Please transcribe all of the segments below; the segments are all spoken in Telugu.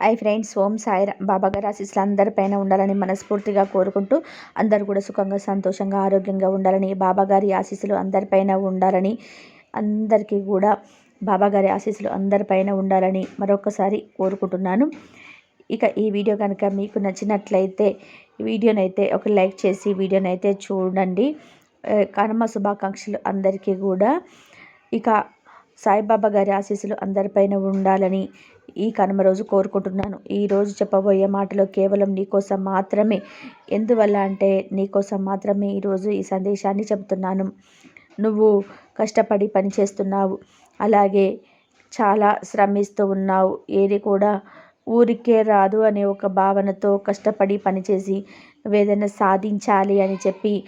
ఐ ఫ్రెండ్స్ ఓం సాయి బాబా గారి ఆశీస్సులు అందరిపైన ఉండాలని మనస్ఫూర్తిగా కోరుకుంటూ అందరూ కూడా సుఖంగా సంతోషంగా ఆరోగ్యంగా ఉండాలని బాబా గారి ఆశీస్సులు అందరిపైన ఉండాలని అందరికీ కూడా బాబా గారి ఆశీస్సులు అందరిపైన ఉండాలని మరొకసారి కోరుకుంటున్నాను. ఇక ఈ వీడియో కనుక మీకు నచ్చినట్లయితే వీడియోనైతే ఒక లైక్ చేసి వీడియోనైతే చూడండి. కనుమ శుభాకాంక్షలు అందరికీ కూడా. ఇక సాయిబాబా గారి ఆశీస్సులు అందరిపైన ఉండాలని ఈ కనుమ రోజు కోరుకుంటున్నాను. ఈరోజు చెప్పబోయే మాటలో కేవలం నీకోసం మాత్రమే. ఎందువల్ల అంటే నీకోసం మాత్రమే ఈరోజు ఈ సందేశాన్ని చెబుతున్నాను. నువ్వు కష్టపడి పనిచేస్తున్నావు అలాగే చాలా శ్రమిస్తూ ఉన్నావు. ఏది కూడా ఊరికే రాదు అనే ఒక భావనతో కష్టపడి పనిచేసి నువ్వేదైనా సాధించాలి అని చెప్పి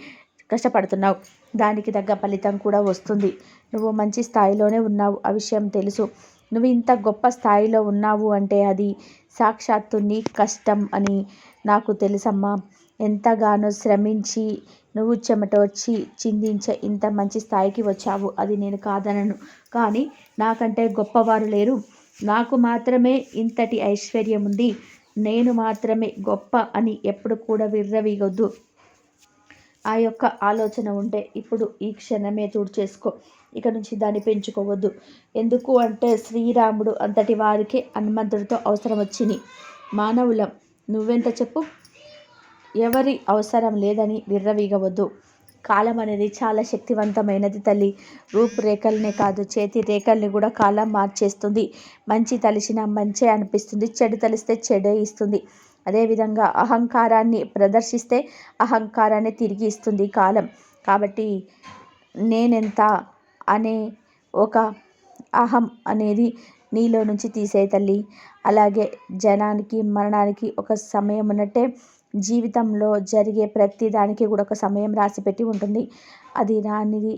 కష్టపడుతున్నావు. దానికి తగ్గ ఫలితం కూడా వస్తుంది. నువ్వు మంచి స్థాయిలోనే ఉన్నావు. ఆ విషయం తెలుసు. నువ్వు ఇంత గొప్ప స్థాయిలో ఉన్నావు అంటే అది సాక్షాత్తు నీ కష్టం అని నాకు తెలుసమ్మా. ఎంతగానో శ్రమించి నువ్వు చెమట వచ్చి చిందించే ఇంత మంచి స్థాయికి వచ్చావు. అది నేను కాదనను. కానీ నాకంటే గొప్పవారు లేరు. నాకు మాత్రమే ఇంతటి ఐశ్వర్యం ఉంది. నేను మాత్రమే గొప్ప అని ఎప్పుడు కూడా విర్రవీగొద్దు. ఆ యొక్క ఆలోచన ఉంటే ఇప్పుడు ఈ క్షణమే చూడు చేసుకో. ఇక నుంచి దాన్ని పెంచుకోవద్దు. ఎందుకు అంటే శ్రీరాముడు అంతటి వారికి హనుమంతుడితో అవసరం వచ్చింది. మానవులం నువ్వెంత చెప్పు? ఎవరి అవసరం లేదని విర్రవీగవద్దు. కాలం అనేది చాలా శక్తివంతమైనది తల్లి. రూపురేఖలనే కాదు చేతి రేఖల్ని కూడా కాలం మార్చేస్తుంది. మంచి తలిసిన మంచే అనిపిస్తుంది. చెడు తలిస్తే చెడే ఇస్తుంది. అదేవిధంగా అహంకారాన్ని ప్రదర్శిస్తే అహంకారాన్ని తిరిగి ఇస్తుంది కాలం. కాబట్టి నేనెంత అనే ఒక అహం అనేది నీలో నుంచి తీసే తల్లి. అలాగే జనానికి మరణానికి ఒక సమయం ఉన్నట్టే జీవితంలో జరిగే ప్రతి దానికి కూడా ఒక సమయం రాసిపెట్టి ఉంటుంది. అది రానిది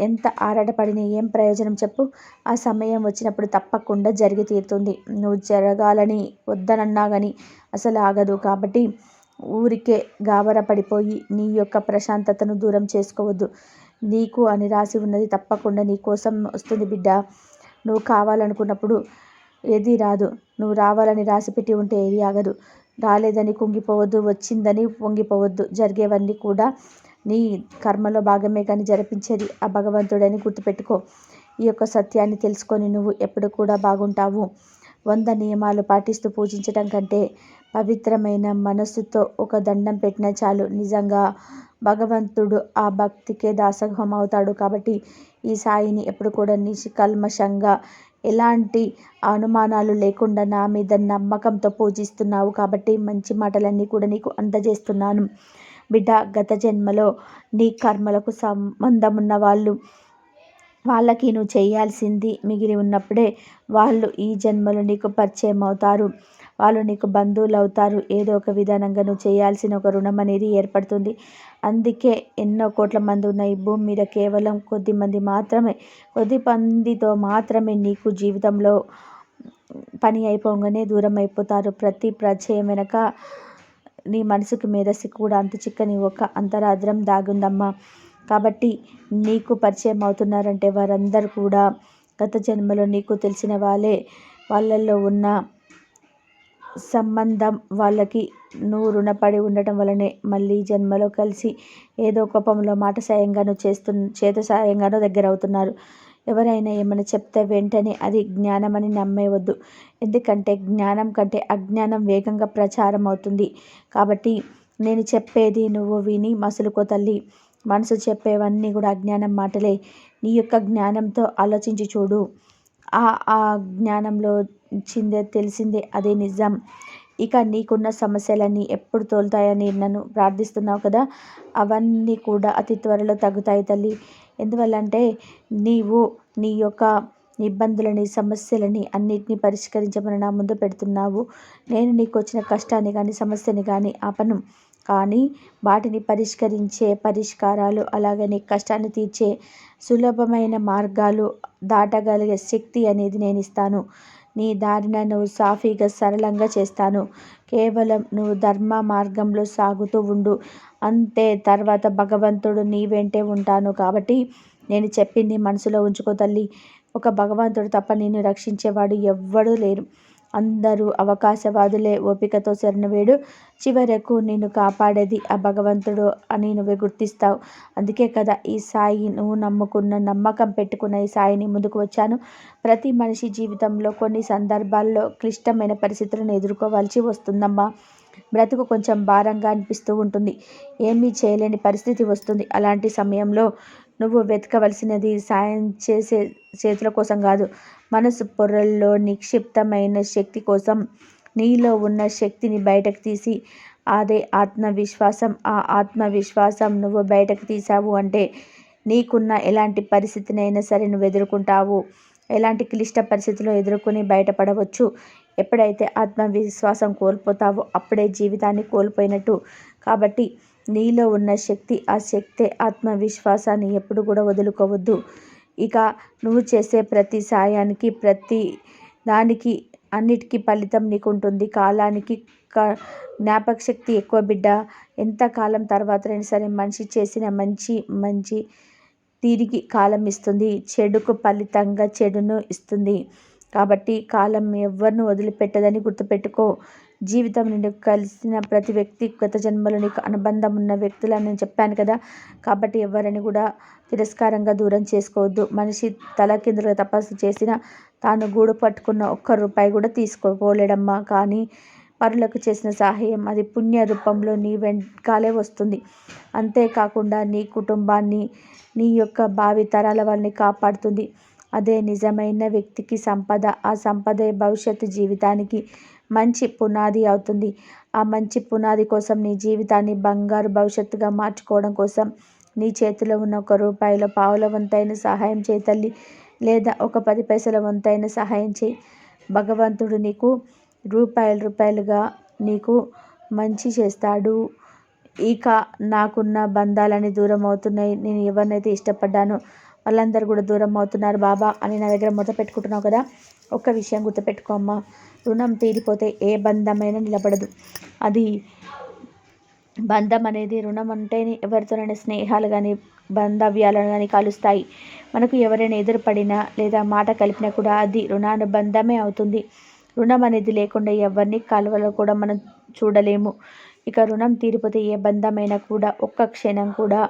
ఎంత ఆరాటపడిన ఏం ప్రయోజనం చెప్పు. ఆ సమయం వచ్చినప్పుడు తప్పకుండా జరిగి తీరుతుంది. నువ్వు జరగాలని వద్దనన్నా కానీ అసలు ఆగదు కాబట్టి ఊరికే గాబర పడిపోయి నీ యొక్క ప్రశాంతతను దూరం చేసుకోవద్దు. నీకు అని రాసి ఉన్నది తప్పకుండా నీ కోసం వస్తుంది బిడ్డ. నువ్వు కావాలనుకున్నప్పుడు ఏదీ రాదు. నువ్వు రావాలని రాసిపెట్టి ఉంటే ఏది ఆగదు. రాలేదని కుంగిపోవద్దు వచ్చిందని పొంగిపోవద్దు. జరిగేవన్నీ కూడా నీ కర్మలో భాగమే కానీ జరిపించేది ఆ భగవంతుడని గుర్తుపెట్టుకో. ఈ యొక్క సత్యాన్ని తెలుసుకొని నువ్వు ఎప్పుడు కూడా బాగుంటావు. వంద నియమాలు పాటిస్తూ పూజించటం కంటే పవిత్రమైన మనస్సుతో ఒక దండం పెట్టినా చాలు. నిజంగా భగవంతుడు ఆ భక్తికే దాసోహం అవుతాడు కాబట్టి ఈ సాయిని ఎప్పుడు కూడా నిష్కల్మషంగా ఎలాంటి అనుమానాలు లేకుండా నా మీద నమ్మకంతో పూజిస్తున్నావు కాబట్టి మంచి మాటలన్నీ కూడా నీకు అందజేస్తున్నాను. బిడ్డ గత జన్మలో నీ కర్మలకు సంబంధం ఉన్న వాళ్ళు వాళ్ళకి నువ్వు చేయాల్సింది మిగిలి ఉన్నప్పుడే వాళ్ళు ఈ జన్మలో నీకు పరిచయం అవుతారు వాళ్ళు నీకు బంధువులు అవుతారు ఏదో ఒక విధానంగా నువ్వు చేయాల్సిన ఒక రుణం అనేది ఏర్పడుతుంది. అందుకే ఎన్నో కోట్ల మంది ఉన్న ఈ భూమి మీద కేవలం కొద్ది మంది మాత్రమే కొద్ది మందితో మాత్రమే నీకు జీవితంలో పని అయిపోగానే దూరం అయిపోతారు. ప్రతి ప్రచయం వెనక నీ మనసుకు మేధస్సు కూడా అంత చిక్కని ఒక అంతరాద్రం దాగుందమ్మా. కాబట్టి నీకు పరిచయం అవుతున్నారంటే వారందరూ కూడా గత జన్మలో నీకు తెలిసిన వాళ్ళే వాళ్ళల్లో ఉన్న సంబంధం వాళ్ళకి నువ్వు రుణపడి ఉండటం వల్లనే మళ్ళీ జన్మలో కలిసి ఏదో కోపంలో మాట సాయంగానో చేస్తు చేత సాయంగానో దగ్గర అవుతున్నారు ఎవరైనా ఏమైనా చెప్తే వెంటనే అది జ్ఞానమని నమ్మేవద్దు. ఎందుకంటే జ్ఞానం కంటే అజ్ఞానం వేగంగా ప్రచారం అవుతుంది కాబట్టి నేను చెప్పేది నువ్వు విని మసులుకో తల్లి. మనసు చెప్పేవన్నీ కూడా అజ్ఞానం మాటలే. నీ యొక్క జ్ఞానంతో ఆలోచించి చూడు. ఆ ఆ జ్ఞానంలో చిందే తెలిసిందే అదే నిజం. ఇక నీకున్న సమస్యలన్నీ ఎప్పుడు తోలుతాయని నన్ను ప్రార్థిస్తున్నావు కదా? అవన్నీ కూడా అతి త్వరలో తగ్గుతాయి తల్లి. ఎందువల్ల అంటే నీవు నీ యొక్క ఇబ్బందులని సమస్యలని అన్నిటినీ పరిష్కరించమని నా ముందు పెడుతున్నావు. నేను నీకు వచ్చిన కష్టాన్ని కానీ సమస్యని కానీ ఆపను. కానీ వాటిని పరిష్కరించే పరిష్కారాలు అలాగే నీ కష్టాన్ని తీర్చే సులభమైన మార్గాలు దాటగలిగే శక్తి అనేది నేను ఇస్తాను. నీ దారిన నువ్వు సాఫీగా సరళంగా చేస్తాను. కేవలం నువ్వు ధర్మ మార్గంలో సాగుతూ ఉండు. అంతే తర్వాత భగవంతుడు నీ వెంటే ఉంటాను కాబట్టి నేను చెప్పింది మనసులో ఉంచుకో తల్లి. ఒక భగవంతుడు తప్ప నిన్ను రక్షించేవాడు ఎవ్వడూ లేరు. అందరూ అవకాశవాదులే. ఓపికతో శరణవేడు. చివరకు నిన్ను కాపాడేది ఆ భగవంతుడు అని నువ్వే గుర్తిస్తావు. అందుకే కదా ఈ సాయి నువ్వు నమ్ముకున్న నమ్మకం పెట్టుకున్న ఈ సాయిని ముందుకు వచ్చాను. ప్రతి మనిషి జీవితంలో కొన్ని సందర్భాల్లో క్లిష్టమైన పరిస్థితులను ఎదుర్కోవాల్సి వస్తుందమ్మా. బ్రతుకు కొంచెం భారంగా అనిపిస్తూ ఉంటుంది. ఏమీ చేయలేని పరిస్థితి వస్తుంది. అలాంటి సమయంలో నువ్వు వెతకవలసినది సాయం చేసే చేతుల కోసం కాదు. మనసు పొరల్లో నిక్షిప్తమైన శక్తి కోసం నీలో ఉన్న శక్తిని బయటకు తీసి అదే ఆత్మవిశ్వాసం. ఆ ఆత్మవిశ్వాసం నువ్వు బయటకు తీసావు అంటే నీకున్న ఎలాంటి పరిస్థితినైనా సరే నువ్వు ఎదుర్కొంటావు. ఎలాంటి క్లిష్ట పరిస్థితులు ఎదుర్కొని బయటపడవచ్చు. ఎప్పుడైతే ఆత్మవిశ్వాసం కోల్పోతావో అప్పుడే జీవితాన్ని కోల్పోయినట్టు. కాబట్టి నీలో ఉన్న శక్తి ఆ శక్తే ఆత్మవిశ్వాసాన్ని ఎప్పుడు కూడా వదులుకోవద్దు. ఇక నువ్వు చేసే ప్రతి సాయానికి ప్రతి దానికి అన్నిటికీ ఫలితం నీకు ఉంటుంది కాలానికి జ్ఞాపక శక్తి ఎక్కువ బిడ్డ. ఎంత కాలం తర్వాతైనా సరే మనిషి చేసిన మంచి మంచి తిరిగి కాలం ఇస్తుంది. చెడుకు ఫలితంగా చెడును ఇస్తుంది. కాబట్టి కాలం ఎవరిని వదిలిపెట్టదని గుర్తుపెట్టుకో. జీవితం నుండి కలిసిన ప్రతి వ్యక్తి గత జన్మలో నీకు అనుబంధం ఉన్న వ్యక్తులని నేను చెప్పాను కదా. కాబట్టి ఎవరిని కూడా తిరస్కారంగా దూరం చేసుకోవద్దు. మనిషి తల కిందలుగా తపస్సు చేసిన తాను గూడు పట్టుకున్న ఒక్క రూపాయి కూడా తీసుకోపోలేడమ్మా కానీ పరులకు చేసిన సహాయం అది పుణ్య రూపంలో నీ వెనకాలే వస్తుంది. అంతేకాకుండా నీ కుటుంబాన్ని నీ యొక్క భావి తరాల వాళ్ళని కాపాడుతుంది. అదే నిజమైన వ్యక్తికి సంపద ఆ సంపదే భవిష్యత్తు జీవితానికి మంచి పునాది అవుతుంది. ఆ మంచి పునాది కోసం నీ జీవితాన్ని బంగారు భవిష్యత్తుగా మార్చుకోవడం కోసం నీ చేతిలో ఉన్న ఒక రూపాయిలో పావుల వంతైన సహాయం చేయి తల్లి లేదా ఒక పది పైసల వంతైన సహాయం చేయి. భగవంతుడు నీకు రూపాయలు రూపాయలుగా నీకు మంచి చేస్తాడు. ఇక నాకున్న బంధాలని దూరం అవుతున్నాయి నేను ఎవరినైతే ఇష్టపడ్డానో వాళ్ళందరూ కూడా దూరం అవుతున్నారు బాబా అని నా దగ్గర మొదట పెట్టుకుంటున్నావు కదా ఒక్క విషయం గుర్తుపెట్టుకో అమ్మా. రుణం తీరిపోతే ఏ బంధమైనా నిలబడదు. అది బంధం అనేది రుణం అంటేనే ఎవరితోనైనా స్నేహాలు కానీ బంధవ్యాలను కానీ కలుస్తాయి. మనకు ఎవరైనా ఎదురుపడినా లేదా మాట కలిపినా కూడా అది రుణానుబంధమే అవుతుంది. రుణం అనేది లేకుండా ఎవరిని కలవలో కూడా మనం చూడలేము. ఇక రుణం తీరిపోతే ఏ బంధమైనా కూడా ఒక్క క్షణం కూడా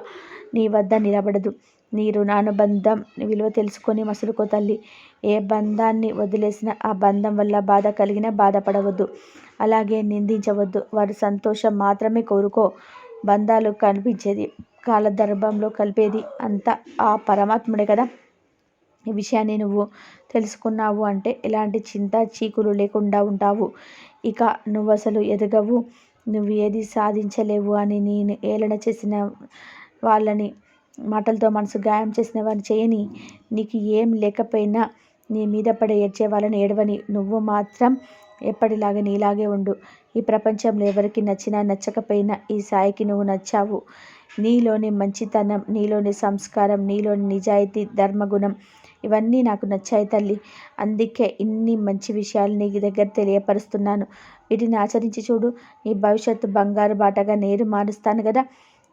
నీ వద్ద నిలబడదు. నీ రుణానుబంధం విలువ తెలుసుకొని మసులుకో తల్లి. ఏ బంధాన్ని వదిలేసిన ఆ బంధం వల్ల బాధ కలిగినా బాధపడవద్దు. అలాగే నిందించవద్దు. వారి సంతోషం మాత్రమే కోరుకో. బంధాలు కనిపించేది కాలదర్భంలో కలిపేది అంతా ఆ పరమాత్ముడే కదా. ఈ విషయాన్ని నువ్వు తెలుసుకున్నావు అంటే ఎలాంటి చింత చీకులు లేకుండా ఉంటావు. ఇక నువ్వు అసలు ఎదగవు. నువ్వు ఏది సాధించలేవు అని నేను ఏలన చేసిన వాళ్ళని మాటలతో మనసు గాయం చేసిన వారిని చేయని నీకు ఏం లేకపోయినా నీ మీద పడే ఏడ్చే వాళ్ళని ఏడవని నువ్వు మాత్రం ఎప్పటిలాగే నీలాగే ఉండు. ఈ ప్రపంచంలో ఎవరికి నచ్చినా నచ్చకపోయినా ఈ సాయికి నువ్వు నచ్చావు. నీలోని మంచితనం నీలోని సంస్కారం నీలోని నిజాయితీ ధర్మగుణం ఇవన్నీ నాకు నచ్చాయి తల్లి. అందుకే ఇన్ని మంచి విషయాలు నీ దగ్గర తెలియపరుస్తున్నాను. వీటిని ఆచరించి చూడు. నీ భవిష్యత్తు బంగారు బాటగా నేరు మారుస్తాను కదా?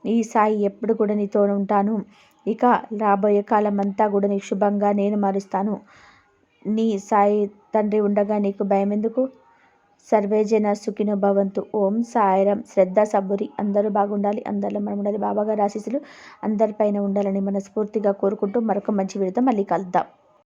ఈ సాయి ఎప్పుడు కూడా నీతో ఉంటాను. ఇక రాబోయే కాలం అంతా కూడా నీకు శుభంగా నేను మారుస్తాను. నీ సాయి తండ్రి ఉండగా నీకు భయం ఎందుకు సర్వేజన సుఖినో భవంతు. ఓం సాయరం. శ్రద్ధ సబ్బురి అందరూ బాగుండాలి. అందరిలో మనం ఉండాలి. బాబాగారు ఆశీస్సులు అందరిపైన ఉండాలని మనస్ఫూర్తిగా కోరుకుంటూ మరొక మంచి విడత మళ్ళీ కలుద్దాం.